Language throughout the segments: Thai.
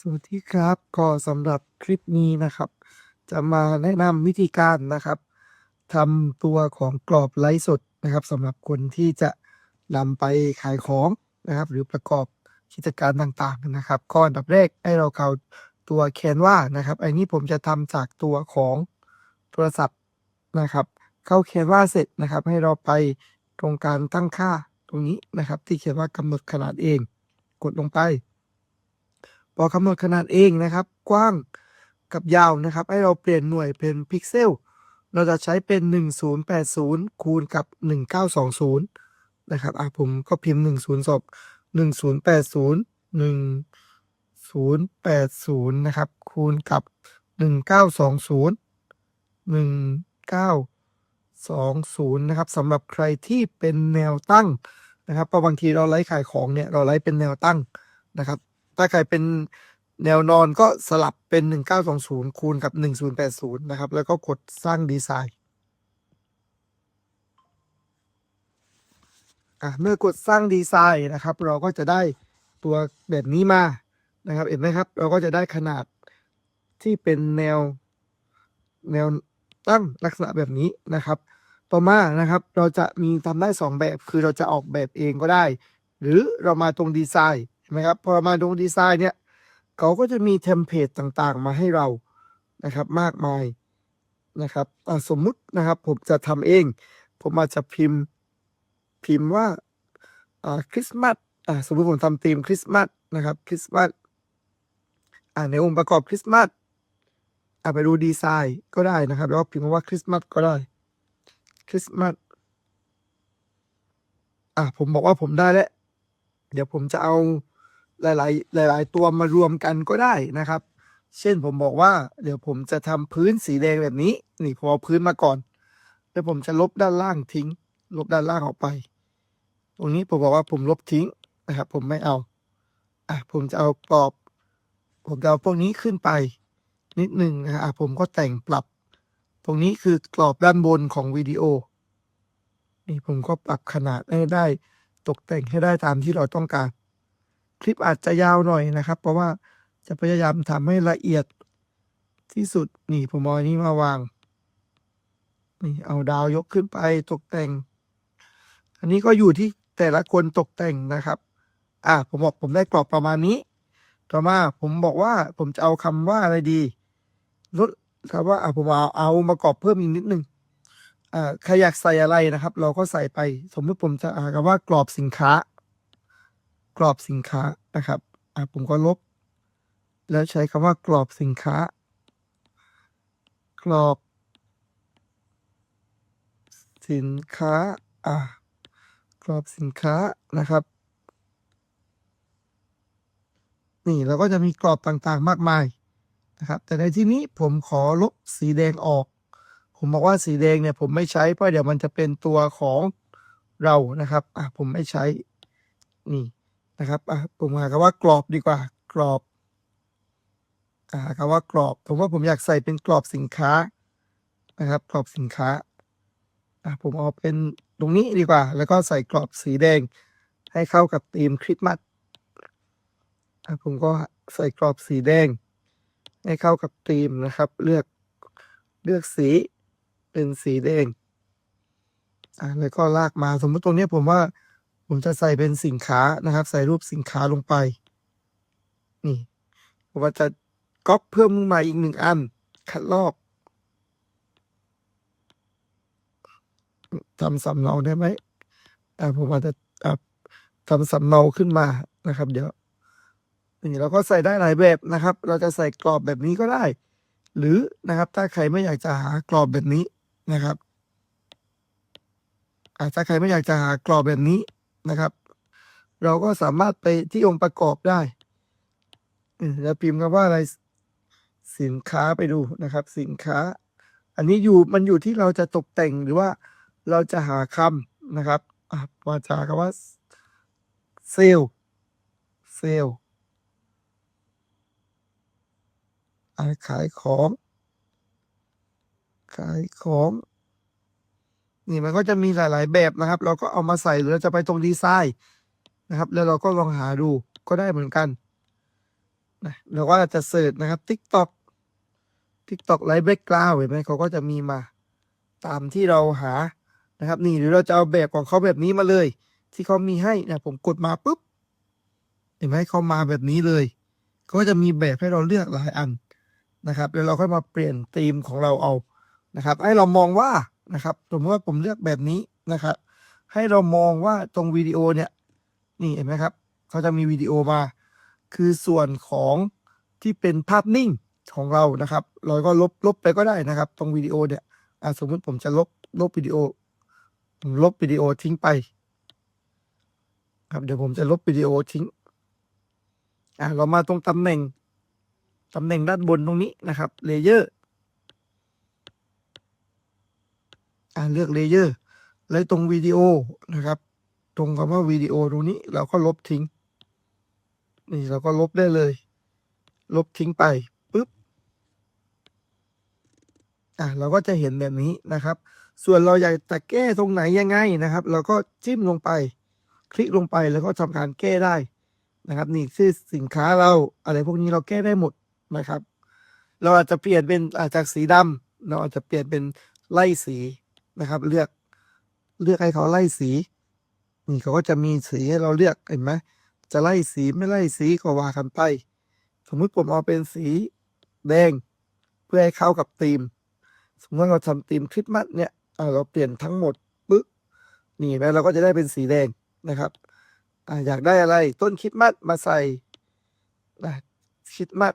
สวัสดีครับก็สำหรับคลิปนี้นะครับ จะมาแนะนำวิธีการนะครับทำตัวของกรอบไลฟ์สดนะครับสำหรับคนที่จะนำไปขายของนะครับ หรือประกอบกิจการต่างๆนะครับก็อันดับแรกให้เราเข้าตัวแคนวานะครับอันนี้ผมจะทำจากตัวของโทรศัพท์นะครับ เข้าแคนวาเสร็จนะครับ ให้เราไปตรงการตั้งค่าตรงนี้นะครับ ที่เขียนว่ากำหนดขนาดเอง กดลงไป พอกำหนดขนาดเองนะครับ กว้างกับยาวนะครับ ให้เราเปลี่ยนหน่วยเป็นพิกเซล เราจะใช้เป็น 1080 คูณกับ 1920 นะครับอะผมก็พิมพ์ 102 1080 1080 นะครับ คูณกับ 1920 1920 นะครับสำหรับใครที่เป็นแนวตั้งนะครับเพราะบางทีเราไลฟ์ขายของเนี่ย เราไลฟ์เป็นแนวตั้งนะครับ ถ้าใครเป็นแนวนอนก็สลับเป็น 1920 คูณกับ 1080 นะครับ แล้วก็กดสร้างดีไซน์อะเมื่อกดสร้างดีไซน์นะครับ เราก็จะได้ตัวแบบนี้มานะครับ เห็นไหมครับ เราก็จะได้ขนาดที่เป็นแนวแนวตั้งลักษณะแบบนี้นะครับ ต่อมานะครับ เราจะมีทำได้ 2 แบบ คือเราจะออกแบบเองก็ได้ หรือเรามาตรงดีไซน์ นไหมครับ พอมาตรงดีไซน์เนี่ยเขาก็จะมีเทมเพลตต่างๆ มาให้เรานะครับมากมายนะครับสมมุตินะครับผมจะทำเอง ผมอาจจะพิมพ์พิมพ์ว่าคริสต์มาสอ่าสมมติผมทำธีมคริสต์มาสนะครับคริสต์มาสอ่าในองค์ประกอบคริสต์มาสอ่าไปดูดีไซน์ก็ได้นะครับ แล้วก็พิมพ์ว่าคริสต์มาสก็ได้คริสต์มาสอ่าผมบอกว่าผมได้แล้ว เดี๋ยวผมจะเอา หลาย ๆ หลาย ๆ ตัวมารวมกันก็ได้นะครับ เช่นผมบอกว่าเดี๋ยวผมจะทำพื้นสีแดงแบบนี้ นี่ผมเอาพื้นมาก่อน แล้วผมจะลบด้านล่างทิ้ง ลบด้านล่างออกไป ตรงนี้ผมบอกว่าผมลบทิ้งนะครับ ผมไม่เอาอะผมจะเอากรอบ ผมจะเอาพวกนี้ขึ้นไป นิดหนึ่งนะฮะอะผมก็แต่งปรับ ตรงนี้คือกรอบด้านบนของวิดีโอ นี่ผมก็ปรับขนาดให้ได้ตกแต่งให้ได้ตามที่เราต้องการ คลิปอาจจะยาวหน่อยนะครับ เพราะว่าจะพยายามทำให้ละเอียดที่สุดนี่ผมเอาอันนี้มาวางนี่เอาดาวยกขึ้นไปตกแต่ง อันนี้ก็อยู่ที่แต่ละคนตกแต่งนะครับ อะผมบอกผมได้กรอบประมาณนี้ ต่อมาผมบอกว่าผมจะเอาคำว่าอะไรดีลดคำว่าอะผมเอาเอามากรอบเพิ่มอีกนิดนึงอ่าใครอยากใส่อะไรนะครับ เราก็ใส่ไป สมมติผมจะอ่านคำว่ากรอบสินค้า กรอบสินค้านะครับอะผมก็ลบ แล้วใช้คำว่ากรอบสินค้า กรอบ สินค้าอ่ากรอบสินค้านะครับ นี่เราก็จะมีกรอบต่างๆมากมายนะครับ แต่ในที่นี้ผมขอลบสีแดงออก ผมบอกว่าสีแดงเนี่ยผมไม่ใช้เพราะเดี๋ยวมันจะเป็นตัวของเรานะครับ อะผมไม่ใช้ นี่ นะครับอะผมหาคำว่ากรอบดีกว่า กรอบอ่าคำว่ากรอบ ผมว่าผมอยากใส่เป็นกรอบสินค้านะครับ กรอบสินค้าอะผมเอาเป็นตรงนี้ดีกว่า แล้วก็ใส่กรอบสีแดง ให้เข้ากับธีมคริสต์มาสอะผมก็ใส่กรอบสีแดง ให้เข้ากับธีมนะครับ เลือกเลือกสีเป็นสีแดงอะแล้วก็ลากมาสมมติตรงนี้ผมว่า ผมจะใส่เป็นสินค้านะครับ ใส่รูปสินค้าลงไป นี่ผมจะก๊อปเพิ่มมาอีกหนึ่งอัน คัดลอกทำสำเนาได้ไหมอ่าผมอาจจะทำสำเนาขึ้นมานะครับ เดี๋ยวนี่เราก็ใส่ได้หลายแบบนะครับ เราจะใส่กรอบแบบนี้ก็ได้ หรือนะครับ ถ้าใครไม่อยากจะหากรอบแบบนี้นะครับอาถ้าใครไม่อยากจะหากรอบแบบนี้ นะครับ เราก็สามารถไปที่องค์ประกอบได้แล้วพิมพ์คำว่าอะไรสินค้าไปดูนะครับ สินค้า อันนี้อยู่มันอยู่ที่เราจะตกแต่งหรือว่าเราจะหาคำนะครับมาจากคำว่าเซลเซลขายของ ขายของ นี่มันก็จะมีหลาย ๆ แบบนะครับ เราก็เอามาใส่หรือเราจะไปตรงดีไซน์นะครับ แล้วเราก็ลองหาดูก็ได้เหมือนกันนะเราก็จะเสิร์ชนะครับ TikTok TikTok ไลฟ์แบ็กกราวเห็นไหมเขาก็จะมีมาตามที่เราหานะครับ นี่หรือเราจะเอาแบบของเขาแบบนี้มาเลย ที่เขามีให้นะผมกดมาปุ๊บเห็นไหมเขามาแบบนี้เลยก็จะมีแบบให้เราเลือกหลายอันนะครับ แล้วเราค่อยมาเปลี่ยนธีมของเราเอานะครับ ให้เรามองว่า นะครับ สมมติว่าผมเลือกแบบนี้นะครับ ให้เรามองว่าตรงวิดีโอเนี่ย นี่เห็นไหมครับ เขาจะมีวิดีโอมา คือส่วนของที่เป็นภาพนิ่งของเรานะครับ เราก็ลบลบไปก็ได้นะครับ ตรงวิดีโอเนี่ยสมมุติผมจะลบลบวิดีโอผมลบวิดีโอทิ้งไป ครับเดี๋ยวผมจะลบวิดีโอทิ้ง อะเรามาตรงตำแหน่งตำแหน่งด้านบนตรงนี้นะครับเลเยอร์ อะเลือกเลเยอร์แล้วตรงวิดีโอนะครับ ตรงคำว่าวิดีโอตรงนี้เราก็ลบทิ้ง นี่เราก็ลบได้เลย ลบทิ้งไปปุ๊บอะเราก็จะเห็นแบบนี้นะครับ ส่วนเราอยากจะแก้ตรงไหนยังไงนะครับ เราก็จิ้มลงไป คลิกลงไปแล้วก็ทำการแก้ได้นะครับ นี่คือสินค้าเราอะไรพวกนี้เราแก้ได้หมดนะครับ เราอาจจะเปลี่ยนเป็นอาจากสีดำเราอาจจะเปลี่ยนเป็นไล่สี นะครับ เลือกเลือกให้เขาไล่สีนี่เขาก็จะมีสีให้เราเลือกเห็นไหมจะไล่สีไม่ไล่สีก็ว่ากันไป สมมุติผมเอาเป็นสีแดง เพื่อให้เข้ากับธีม สมมติว่าเราทำธีมคริสต์มาสเนี่ยเราเปลี่ยนทั้งหมดปึ๊บนี่เห็นไหมเราก็จะได้เป็นสีแดงนะครับออยากได้อะไรต้นคริสต์มาสมาใส่นะคริสต์มาส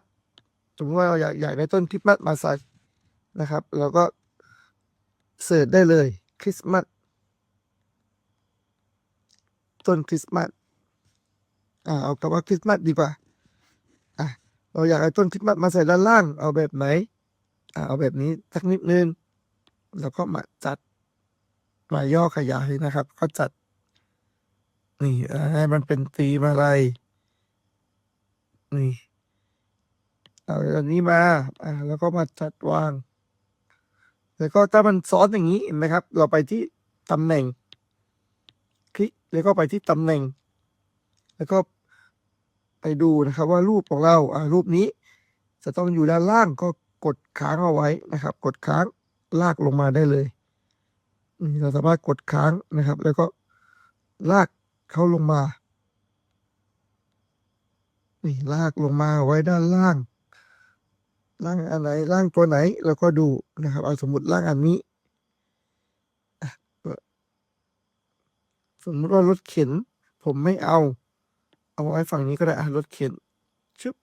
สมมติว่าเราอยากอยากได้ต้นคริสต์มาสมาใส่นะครับ เราก็ เสิร์ชได้เลย คริสต์มาสต้นคริสต์มาสอ่าเอาคำว่าคริสต์มาสดีกว่าอะเราอยากให้ต้นคริสต์มาสมาใส่ด้านล่าง เอาแบบไหนอ่าเอาแบบนี้สักนิดนึงแล้วก็มาจัดมาย่อขยายนะครับ ก็จัด นี่อ่าให้มันเป็นตีมอะไร นี่ เอาอันนี้มาอ่าแล้วก็มาจัดวาง แล้วก็ถ้ามันซ้อนอย่างนี้เห็นไหมครับ เราไปที่ตำแหน่ง คลิกแล้วก็ไปที่ตำแหน่ง แล้วก็ไปดูนะครับว่ารูปของเราอ่ารูปนี้ จะต้องอยู่ด้านล่างก็กดค้างเอาไว้นะครับ กดค้างลากลงมาได้เลยนี่เราสามารถกดค้างนะครับ แล้วก็ลากเขาลงมานี่ลากลงมาไว้ด้านล่าง ล่างอันไหนล่างตัวไหนเราก็ดูนะครับ เอาสมมติล่างอันนี้สมมติว่ารถเข็น ผมไม่เอา เอาไว้ฝั่งนี้ก็ได้รถเข็นชึบ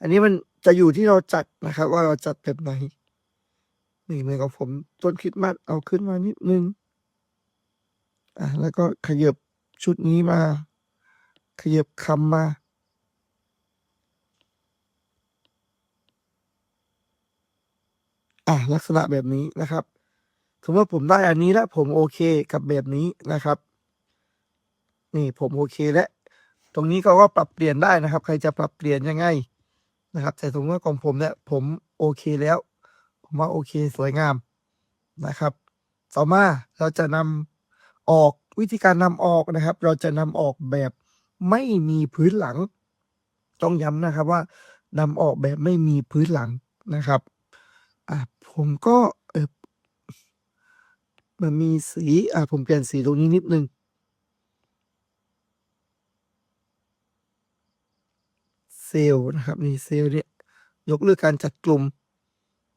อันนี้มันจะอยู่ที่เราจัดนะครับ ว่าเราจัดแบบไหนนี่เหมือนกับผมต้นคิดมัดเอาขึ้นมานิดนึงอะแล้วก็ขยับชุดนี้มา ขยับคำมา อะลักษณะแบบนี้นะครับสมมติว่าผมได้อันนี้แล้วผมโอเคกับแบบนี้นะครับ นี่ผมโอเคแล้วตรงนี้เขาก็ปรับเปลี่ยนได้นะครับ ใครจะปรับเปลี่ยนยังไงนะครับ แต่สมมติว่าของผมเนี่ยผมโอเคแล้ว ผมว่าโอเคสวยงามนะครับ ต่อมาเราจะนำออกวิธีการนำออกนะครับ เราจะนำออกแบบไม่มีพื้นหลัง ต้องย้ำนะครับว่านำออกแบบไม่มีพื้นหลังนะครับ ผมก็เออมันมีสี อะผมเปลี่ยนสีตรงนี้นิดนึง เซลล์นะครับ นี่เซลล์เนี่ย ยกเลิกการจัดกลุ่ม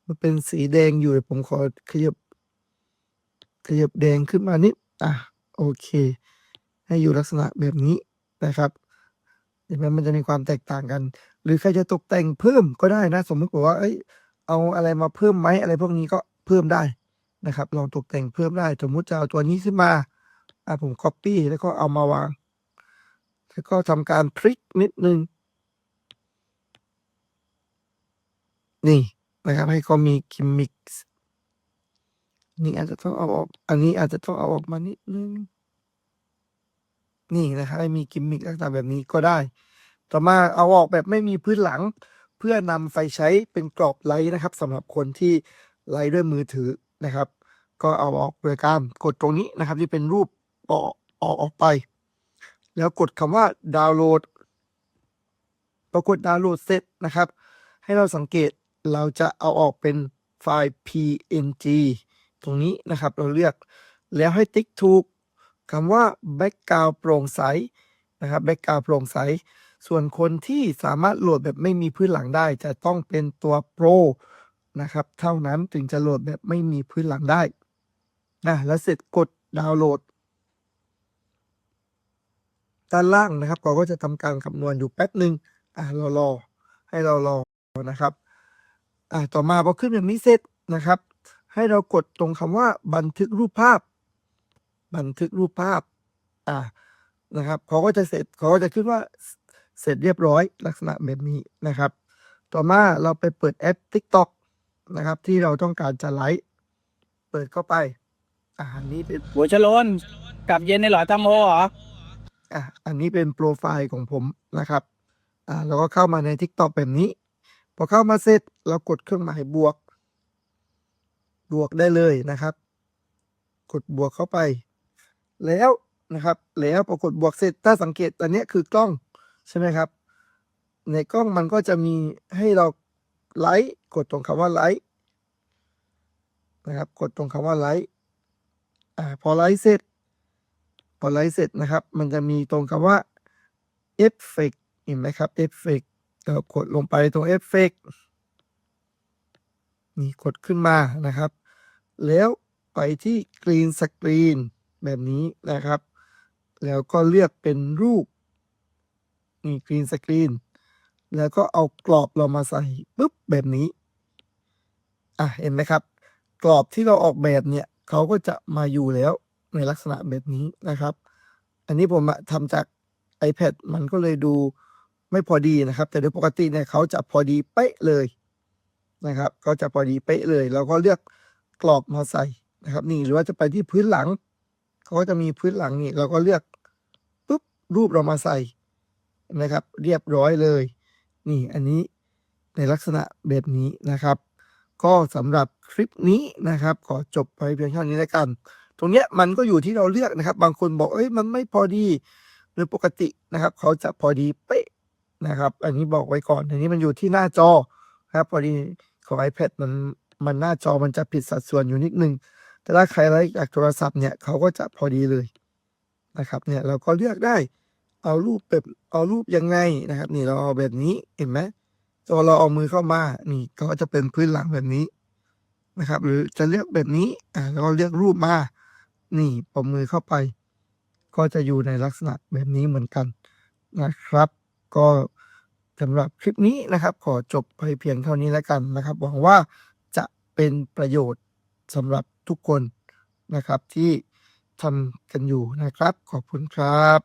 มันเป็นสีแดงอยู่ ผมขอขยับ ขยับแดงขึ้นมานิด อะ โอเค ให้อยู่ลักษณะแบบนี้นะครับเห็นไหมมันจะมีความแตกต่างกัน หรือใครจะตกแต่งเพิ่มก็ได้นะ สมมติว่าเอ้ย เอาอะไรมาเพิ่มไหมอะไรพวกนี้ก็เพิ่มได้นะครับ ลองตกแต่งเพิ่มได้ สมมุติจะเอาตัวนี้ขึ้นมาอะผม copy แล้วก็เอามาวาง แล้วก็ทำการพลิกนิดนึง นี่นะครับ ให้เขามีกิมมิคนี่อาจจะต้องเอาออก อันนี้อาจจะต้องเอาออกมานิดนึง นี่นะครับให้มีกิมมิคลักษณะแบบนี้ก็ได้ ต่อมาเอาออกแบบไม่มีพื้นหลัง เพื่อนำไฟใช้เป็นกรอบไลท์นะครับสำหรับคนที่ไลท์ด้วยมือถือนะครับ ก็เอาออกโดยการกดตรงนี้นะครับที่เป็นรูปออกออกออกไป แล้วกดคำว่าดาวน์โหลดปรากฏดาวน์โหลดเสร็จนะครับ ให้เราสังเกตเราจะเอาออกเป็นไฟล์ png ตรงนี้นะครับเราเลือกแล้วให้ติ๊กถูกคำว่า background โปร่งใสนะครับ background โปร่งใส ส่วนคนที่สามารถโหลดแบบไม่มีพื้นหลังได้ จะต้องเป็นตัว Pro นะครับ เท่านั้นถึงจะโหลดแบบไม่มีพื้นหลังได้นะแล้วเสร็จกดดาวน์โหลด ด้านล่างนะครับ เราก็จะทำการคำนวณอยู่แป๊บหนึ่งอ่าเรารอให้เรารอนะครับอ่าต่อมาพอขึ้นแบบนี้เสร็จนะครับ ให้เรากดตรงคำว่าบันทึกรูปภาพ บันทึกรูปภาพอ่านะครับเขาก็จะเสร็จเขาก็จะขึ้นว่า เสร็จเรียบร้อยลักษณะแบบนี้นะครับ ต่อมาเราไปเปิดแอป TikTok นะครับ ที่เราต้องการจะไลฟ์เปิดเข้าไปอ่าอันนี้เป็นหัวชะโลนกลับเย็นในหลอดตังโมเหรออะอันนี้เป็นโปรไฟล์ของผมนะครับอ่าเราก็เข้ามาใน TikTok แบบนี้ พอเข้ามาเสร็จเรากดเครื่องหมายบวก บวกได้เลยนะครับ กดบวกเข้าไป แล้วนะครับ แล้วพอกดบวกเสร็จถ้าสังเกตอันเนี้ยคือกล้อง ใช่ไหมครับ ในกล้องมันก็จะมีให้เราไลค์กดตรงคำว่าไลค์นะครับ กดตรงคำว่าไลค์อ่าพอไลค์เสร็จพอไลฟ์เสร็จนะครับ มันจะมีตรงคำว่าเอฟเฟกเห็นไหมครับเอฟเฟกเรากดลงไปตรงเอฟเฟกนี่กดขึ้นมานะครับ แล้วไปที่กรีนสกรีนแบบนี้นะครับ แล้วก็เลือกเป็นรูป นี่กรีนสกรีนแล้วก็เอากรอบเรามาใส่ปุ๊บแบบนี้ อะเห็นไหมครับ กรอบที่เราออกแบบเนี่ยเขาก็จะมาอยู่แล้วในลักษณะแบบนี้นะครับ อันนี้ผมทำจาก iPad มันก็เลยดูไม่พอดีนะครับ แต่โดยปกติเนี่ยเขาจะพอดีเป๊ะเลยนะครับเขาจะพอดีเป๊ะเลย เราก็เลือกกรอบมาใส่นะครับ นี่หรือว่าจะไปที่พื้นหลังเขาก็จะมีพื้นหลังนี่เราก็เลือกปุ๊บรูปเรามาใส่ นะครับ เรียบร้อยเลย นี่อันนี้ในลักษณะแบบนี้นะครับ ก็สำหรับคลิปนี้นะครับ ขอจบไปเพียงเท่านี้แล้วกัน ตรงเนี้ยมันก็อยู่ที่เราเลือกนะครับ บางคนบอกเอ้ยมันไม่พอดีโดยปกตินะครับ เขาจะพอดีเป๊ะนะครับ อันนี้บอกไว้ก่อนอันนี้มันอยู่ที่หน้าจอครับพอดีของ iPad มันมันหน้าจอมันจะผิดสัดส่วนอยู่นิดนึง แต่ถ้าใครไลฟ์จากโทรศัพท์เนี่ยเขาก็จะพอดีเลยนะครับเนี่ยเราก็เลือกได้ เอารูปแบบเอารูปยังไงนะครับ นี่เราเอาแบบนี้เห็นไหมจอเราเอามือเข้ามา นี่ก็จะเป็นพื้นหลังแบบนี้นะครับ หรือจะเลือกแบบนี้อ่าแล้วก็เลือกรูปมา นี่ปมมือเข้าไป ก็จะอยู่ในลักษณะแบบนี้เหมือนกันนะครับ ก็สำหรับคลิปนี้นะครับ ขอจบไปเพียงเท่านี้แล้วกันนะครับหวังว่าจะเป็นประโยชน์สำหรับทุกคนนะครับที่ทำกันอยู่นะครับ ขอบคุณครับ